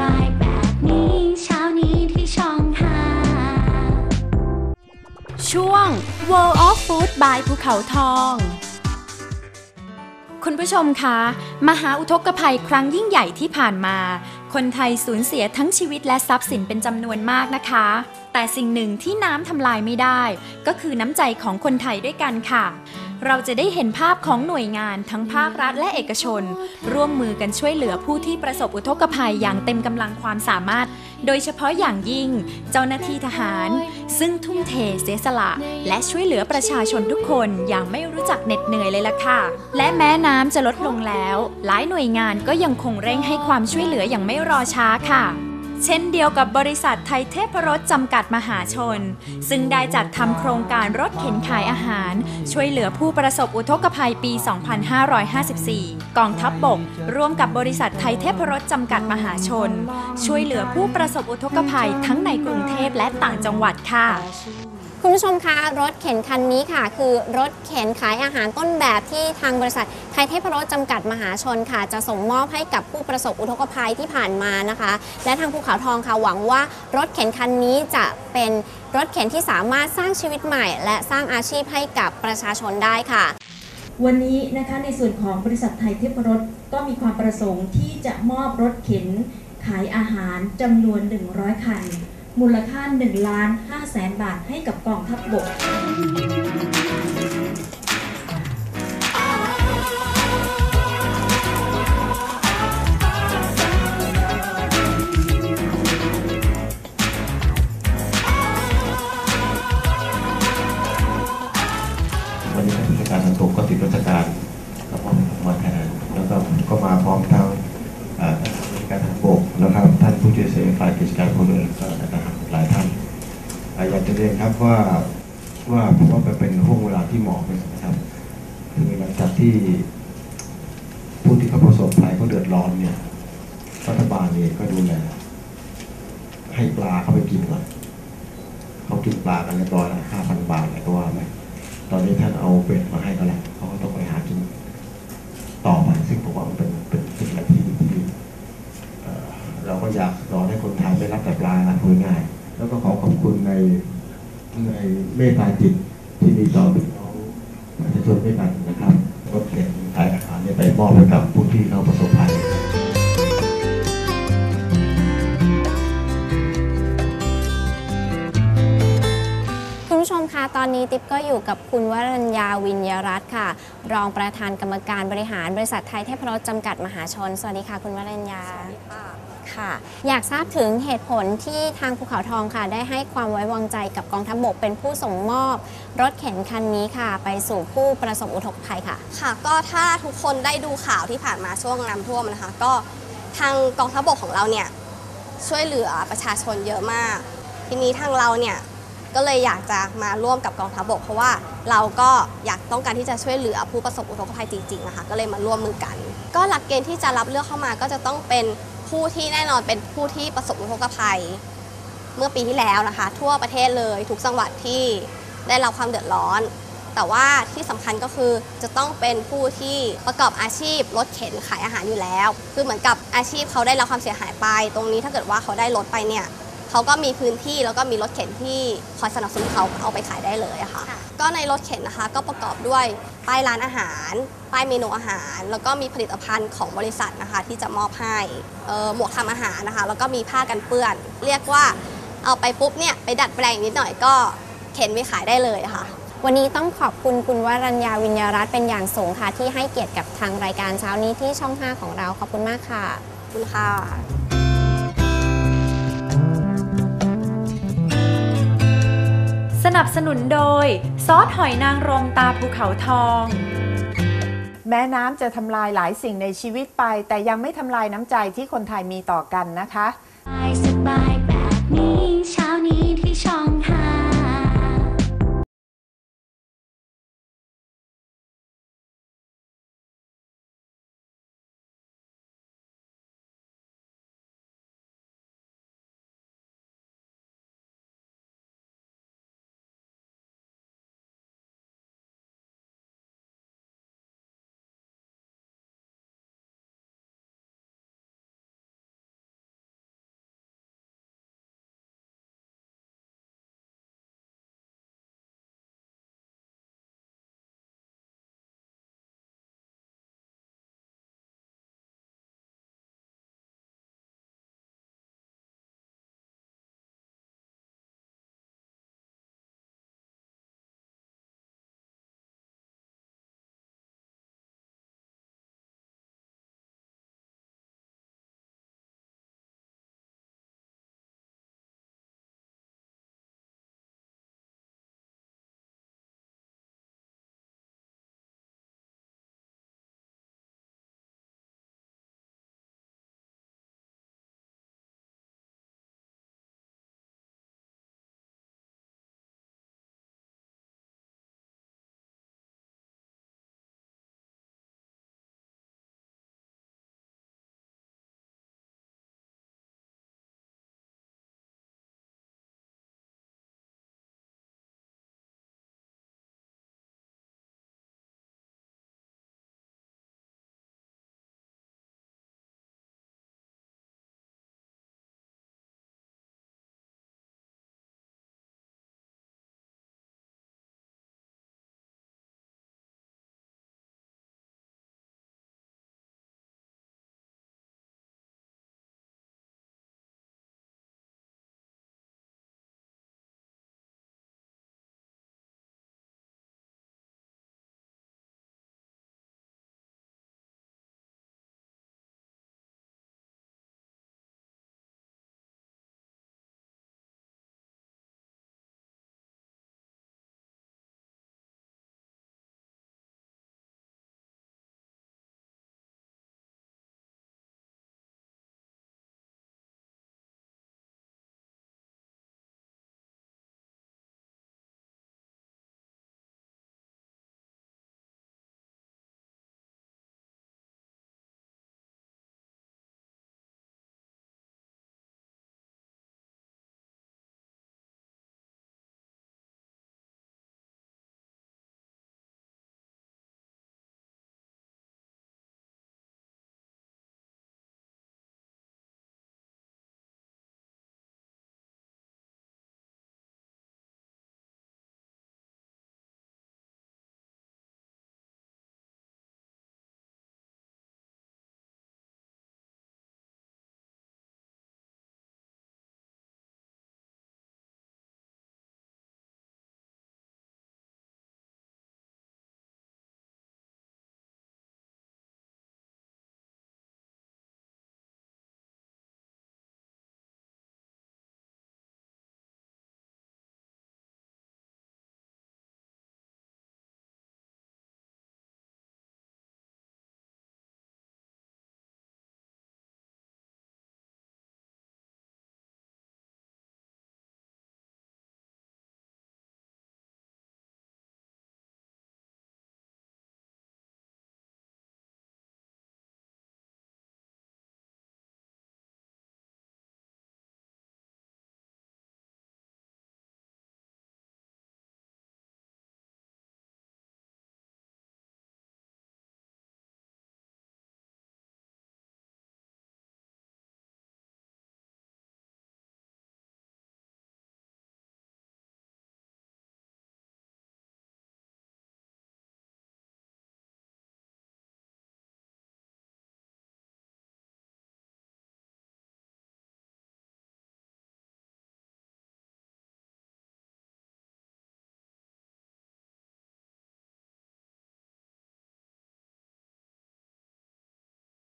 บายแบบนี้เช้านี้ที่ช่องหาช่วง World of Food by ภูเขาทอง คุณผู้ชมคะ มหาอุทกภัยครั้งยิ่งใหญ่ที่ผ่านมา คนไทยสูญเสียทั้งชีวิตและทรัพย์สินเป็นจำนวนมากนะคะ แต่สิ่งหนึ่งที่น้ำทำลายไม่ได้ ก็คือน้ำใจของคนไทยด้วยกันค่ะ เราจะได้เห็นภาพของหน่วยงานทั้งภาครัฐและเอกชน ร่วมมือกันช่วยเหลือผู้ที่ประสบอุทกภัยอย่างเต็มกำลังความสามารถ โดยเฉพาะอย่างยิ่งเจ้าหน้าที่ทหาร ซึ่งทุ่มเทเสียสละ และช่วยเหลือประชาชนทุกคนอย่างไม่รู้จักเหน็ดเหนื่อยเลยล่ะค่ะ และแม้น้ำจะลดลงแล้ว หลายหน่วยงานก็ยังคงเร่งให้ความช่วยเหลืออย่างไม่รอช้าค่ะ เช่นเดียวกับบริษัทไทยเทพรสจำกัดมหาชน ซึ่งได้จัดทำโครงการรถเข็นขายอาหาร ช่วยเหลือผู้ประสบอุทกภัยปี 2554 กองทัพบบก ร่วมกับบริษัทไทยเทพรสจำกัดมหาชน ช่วยเหลือผู้ประสบอุทกภัยทั้งในกรุงเทพและต่างจังหวัดค่ะ คุณผู้ชมคะรถเข็นคันนี้ค่ะ คือรถเข็นขายอาหารต้นแบบที่ทางบริษัทไทยเทพรสจำกัดมหาชนค่ะ จะส่งมอบให้กับผู้ประสบอุทกภัยที่ผ่านมานะคะ และทางภูเขาทองค่ะหวังว่ารถเข็นคันนี้จะเป็นรถเข็นที่สามารถสร้างชีวิตใหม่ และสร้างอาชีพให้กับประชาชนได้ค่ะ วันนี้นะคะในส่วนของบริษัทไทยเทพรสก็มีความประสงค์ที่จะมอบรถเข็นขายอาหารจำนวน 100 คัน มูลค่า1ล้าน5แสนบาทให้กับกองทัพบบก วันนี้ผู้จัดการสังคมก็ติดราชการแล้วก็มาแทนแล้วก็ก็มาพร้อมทั้งเอ่อท่านผู้จัดการทางบกนะครับท่านผู้ช่วยเสฝ่ายกิจการพลเรือนก็นะครับหลายท่านอะอยาก จะเรียนครับว่าว่าผมว่ามันเป็นห่วงเวลาที่เหมาะเลยนะครับคือหลังจากที่ผู้ที่เขาประสบภัยเขาเดือดร้อนเนี่ยรัฐบาลเองก็ดูแลให้ปลาเขาไปกินก่อนเขากินปลากันเรียบร้อยแล้วห้าพันบาทอะไรก็ว่าไปตอนนี้ท่านเอาเบ็ดมาให้ก็แล้วเขาก็ต้องไปหากินต่อไปซึ่งผมว่ามันเป็นเป็นสิ่งอะที่ที่เราก็อยากรอให้คนไทยได้รับแต่ปลานะพูดง่ายแล้วก็ขอขอบคุณใน ในเมตตาจิตที่มีต่อพี่น้องประชาชนด้วยกันนะครับรถเข็นขายอาหารเนี่ยไปมอบให้กับผู้ที่เขาประสบภัยคุณผู้ชมคะตอนนี้ติ๊บก็อยู่กับคุณวรัญญาวิญญารัตน์ค่ะ รองประธานกรรมการบริหารบริษัทไทยเทพรสจำกัดมหาชน สวัสดีค่ะ คุณวรัญญาค่ะ อยากทราบถึงเหตุผลที่ทางภูเขาทองค่ะ ได้ให้ความไว้วางใจกับกองทัพบกเป็นผู้ส่งมอบ รถเข็นคันนี้ค่ะ ไปสู่ผู้ประสบอุทกภัยค่ะ ค่ะ ก็ถ้าทุกคนได้ดูข่าวที่ผ่านมาช่วงน้ำท่วมนะคะ ก็ทางกองทัพบกของเราเนี่ยช่วยเหลือประชาชนเยอะมาก ทีนี้ทางเราเนี่ยก็เลยอยากจะมาร่วมกับกองทัพบก เพราะว่าเราก็อยากต้องการที่จะช่วยเหลือผู้ประสบอุทกภัยจริงๆนะคะก็เลยมาร่วมมือกัน ก็หลักเกณฑ์ที่จะรับเลือกเข้ามาก็จะต้องเป็น ผู้ที่แน่นอนเป็นผู้ที่ประสบอุทกภัย เมื่อปีที่แล้วนะคะ ทั่วประเทศเลยทุกจังหวัดที่ได้รับความเดือดร้อน แต่ว่าที่สำคัญก็คือจะต้องเป็นผู้ที่ประกอบอาชีพรถเข็นขายอาหารอยู่แล้ว คือเหมือนกับอาชีพเขาได้รับความเสียหายไป ตรงนี้ถ้าเกิดว่าเขาได้ลดไปเนี่ย เขาก็มีพื้นที่แล้วก็มีรถเข็นที่คอยสนับสนุนเขาเอาไปขายได้เลยอะค่ะ ก็ในรถเข็นนะคะ ก็ประกอบด้วยป้ายร้านอาหาร ป้ายเมนูอาหาร แล้วก็มีผลิตภัณฑ์ของบริษัทนะคะ ที่จะมอบให้เอ่อหมวกทำอาหารนะคะ แล้วก็มีผ้ากันเปื้อน เรียกว่าเอาไปปุ๊บเนี่ยไปดัดแปลงนิดหน่อยก็เข็นไปขายได้เลยค่ะวันนี้ต้องขอบคุณคุณวรัญญาวิญญารัตน์เป็นอย่างสูงค่ะ ที่ให้เกียรติกับทางรายการเช้านี้ที่ช่อง 5 ของเราขอบคุณมากค่ะขอบคุณค่ะ นับสนุนโดย ซอสหอยนางรมตาภูเขาทอง แม้น้ำจะทำลายหลายสิ่งในชีวิตไป แต่ยังไม่ทำลายน้ำใจที่คนไทยมีต่อกันนะคะ สบายแบบนี้เช้านี้ที่ช่อง